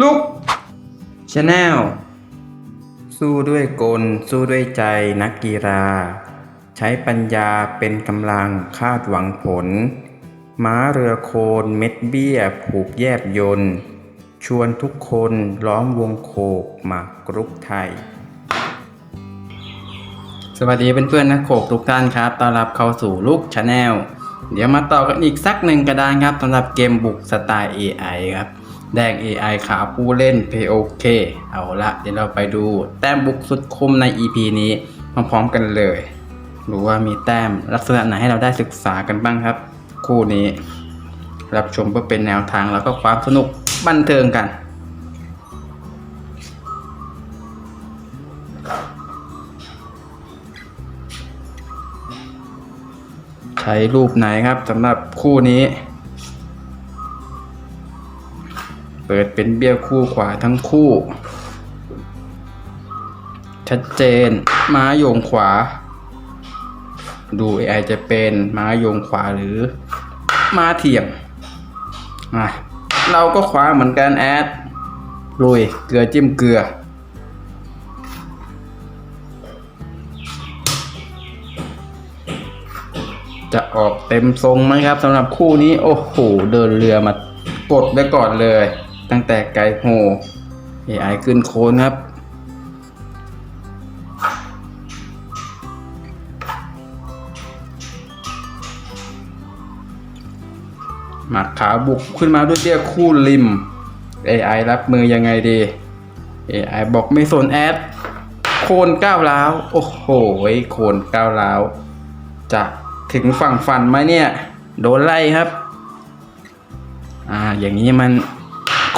ลุกชาแนลสู้ด้วยกล สู้ด้วยใจนักกีฬา ใช้ปัญญาเป็นกำลังคาดหวังผล ม้าเรือโคนเม็ดเบี้ย ผูกแยบยนต์ชวนทุกคนล้อมวงโคกมากกรุกไทย สวัสดีเพื่อนๆนักโขกทุกท่านครับต้อนรับเข้าสู่ลูกชาแนลเดี๋ยวมาต่อกันอีกสักหนึ่งกระดานครับสำหรับเกมบุกสไตล์ AI ครับ แดง AI ขาผู้เล่น POK เอาละเดี๋ยวเราไปดูแต้มบุกสุดคมใน EP นี้พร้อมๆกันเลยรู้ว่ามีแต้มลักษณะไหนให้เราได้ศึกษากันบ้างครับ คู่นี้ รับชมเพื่อเป็นแนวทางแล้วก็ความสนุกบันเทิงกันใช้รูปไหนครับสำหรับคู่นี้ เปิดเป็นเบี้ยคู่ขวาทั้งคู่ ชัดเจน ม้าโยงขวา ดู AI จะเป็นม้าโยงขวาหรือ ม้าเทียมอะเราก็ขวาเหมือนกันแอดลุยเกลือจิ้มเกลือ จะออกเต็มทรงไหมครับสำหรับคู่นี้ โอ้โห เดินเรือมากดไว้ก่อนเลย ตั้งแต่ไกลโฮ AI ขึ้นโคนครับ หมักขาบุกขึ้นมาด้วยเตี้ยคู่ริม AI รับมือยังไงดี AI บอกไม่สนแอด โคนก้าวร้าว โอ้โหโคนก้าวร้าว จะถึงฝั่งฝันไหมเนี่ย โดนไล่ครับ อ่า อย่างนี้มัน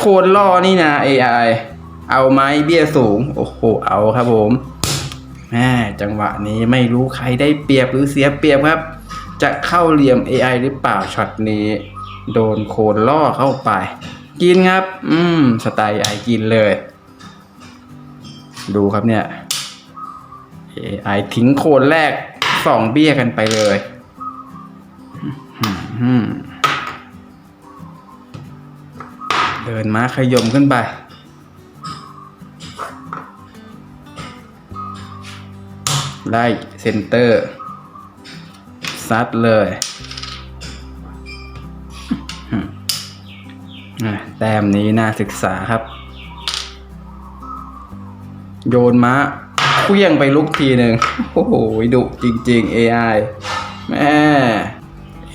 โคนล่อนี่นะ AI เอาไม้เบี้ยสูง โอ้โห เอาครับผมแม่จังหวะนี้ไม่รู้ใครได้เปรียบหรือเสียเปรียบครับ จะเข้าเหลี่ยม AI หรือเปล่าช็อตนี้ โดนโคนล่อเข้าไป กินครับ อืม สไตล์ AI กินเลย ดูครับเนี่ย AI ทิ้งโคนแรกสองเบี้ยกันไปเลย อืม ดินมาขยมขึ้นไป ไล่เซนเตอร์ ซัดเลยแต้มนี้น่าศึกษาครับ โยนม้าเคลี้ยงไปลุกทีหนึ่งโอ้โหดุจริง ๆ AI แม่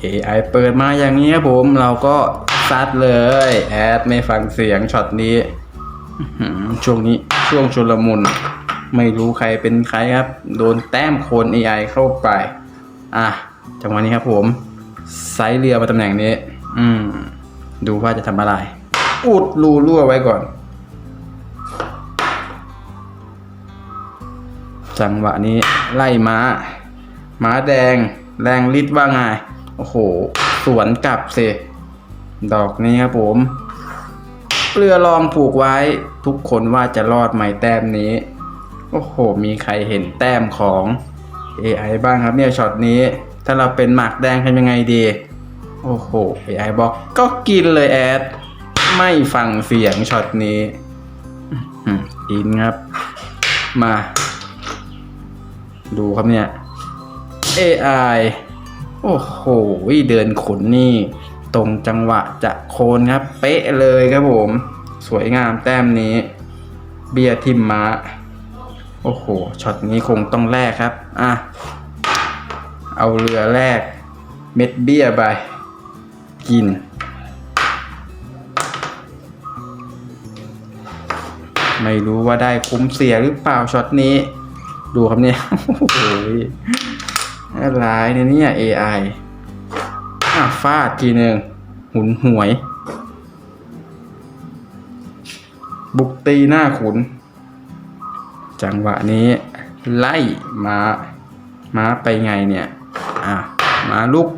AI เปิดมาอย่างนี้ครับผมเราก็ ซัดเลย แอดไม่ฟังเสียงช็อตนี้ช่วงนี้ช่วงชุลมุน ไม่รู้ใครเป็นใครครับ โดนแต้มโคน AI เข้าไป อะจังหวะนี้ครับผมไซส์เรือมาตำแหน่งนี้ อืม ดูว่าจะทำอะไร อุดรูรั่วไว้ก่อน จังหวะนี้ไล่ม้า ม้าแดง แรงฤทธิ์ว่าไง โอ้โห สวนกลับสิ ดอกนี้ครับผมเรือรองผูกไว้ทุกคนว่าจะรอดไหมแต้มนี้ โอ้โห มีใครเห็นแต้มของ AI บ้างครับเนี่ยช็อตนี้ ถ้าเราเป็นหมากแดงทำยังไงดี โอ้โห AI บอกก็กินเลยแอด ไม่ฟังเสียงช็อตนี้อื้อหืออินครับ มา ดูครับเนี่ย AI โอ้โห เดินขนนี่ ตรงจังหวะจะโคนครับ เป๊ะเลยครับผม สวยงามแต้มนี้ เบียร์ทิมมาโอ้โหช็อตนี้คงต้องแลกครับ อะ เอาเรือแรกเม็ดเบี้ยไป กิน ไม่รู้ว่าได้คุ้มเสียหรือเปล่าช็อตนี้ ดูครับเนี่ยโอ้โหร้ายเนี่ยเนี่ย AI อะฟาดทีหนึ่งหุนหวย บุกตีหน้าขุน จังหวะนี้ ไล่มาม้าไปไงเนี่ย อะมาลุก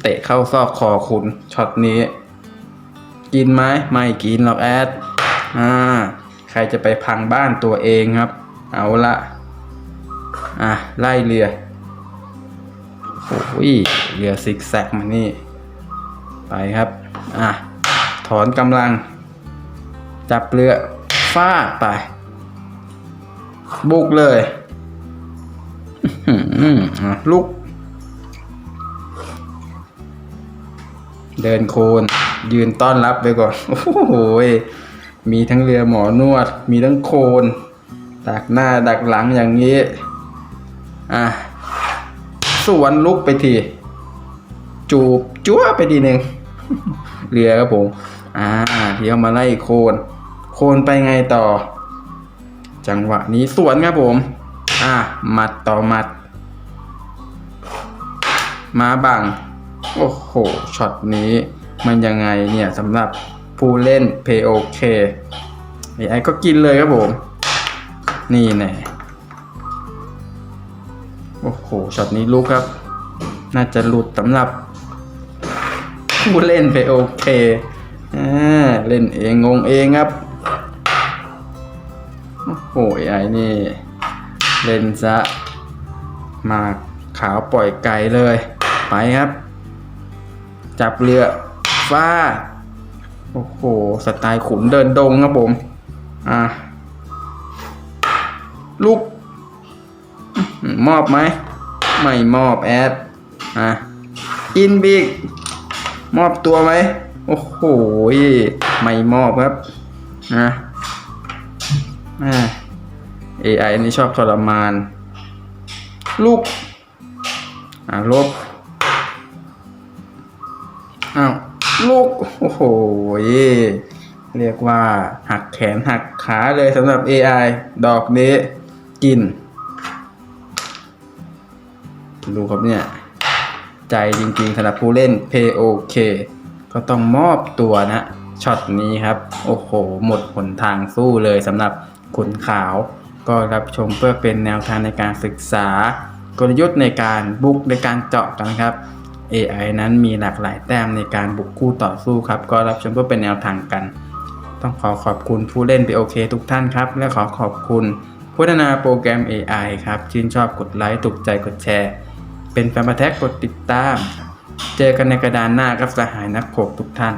เตะเข้าซอกคอขุนช็อตนี้ กินไหมไม่กินหรอกแอดอ่า ใครจะไปพังบ้านตัวเองครับ เอาละ อะไล่เรือโอ้ยเรือซิกแซกมานี่ ไปครับ อะ ถอนกำลัง จับเรือฟาดไป บุกเลยอื้อหืออะลุก เดินโคนยืนต้อนรับไปก่อน โอ้โหมีทั้งเรือหมอนวด มีทั้งโคน ดักหน้าดักหลังอย่างนี้ อะสวนลุกไปที จูบจั่วไปทีหนึ่งเรือครับผม อ่าเที่ยวมาไล่โคน โคนไปไงต่อ จังหวะนี้สวนครับผม อ่าหมัดต่อหมัด มาบัง โอ้โห ช็อตนี้มันยังไงเนี่ยสำหรับผู้เล่น POK ไอไอก็กินเลยครับผม นี่แน่ โอ้โหช็อตนี้ลุกครับ น่าจะหลุดสำหรับผู้เล่นไปโอเคอเล่นเองงงเองครับ โอ้โหไอ้นี่ เล่นซะ มาขาวปล่อยไก่เลย ไปครับ จับเรือฟาโอ้โห สไตล์ขุนเดินดงครับผม อะ ลูก มอบไหม ไม่มอบแอดอะอินบิกมอบตัวไหม โอ้โห ไม่มอบครับนะอ่า AI นี่ชอบทรมาน ลูก อ่าลบ อ้าวลูก โอ้โห เรียกว่าหักแขนหักขาเลยสำหรับ AI ดอกนี้กิน ดูครับเนี่ย ใจจริงๆสำหรับผู้เล่น POK ก็ต้องมอบตัวนะช็อตนี้ครับ โอ้โห หมดหนทางสู้เลยสำหรับขุนขาว ก็รับชมเพื่อเป็นแนวทางในการศึกษากลยุทธ์ในการบุกในการเจาะกันครับ AI นั้นมีหลากหลายแต้มในการบุกคู่ต่อสู้ครับ ก็รับชมเพื่อเป็นแนวทางกัน ต้องขอขอบคุณผู้เล่น POK ทุกท่านครับ และขอขอบคุณพัฒนาโปรแกรม AI ครับ ชื่นชอบกดไลค์ ถูกใจกดแชร์ เป็นแฟนมาแท้กกดติดตาม เจอกันในกระดานหน้าครับสหายนักโขกทุกท่าน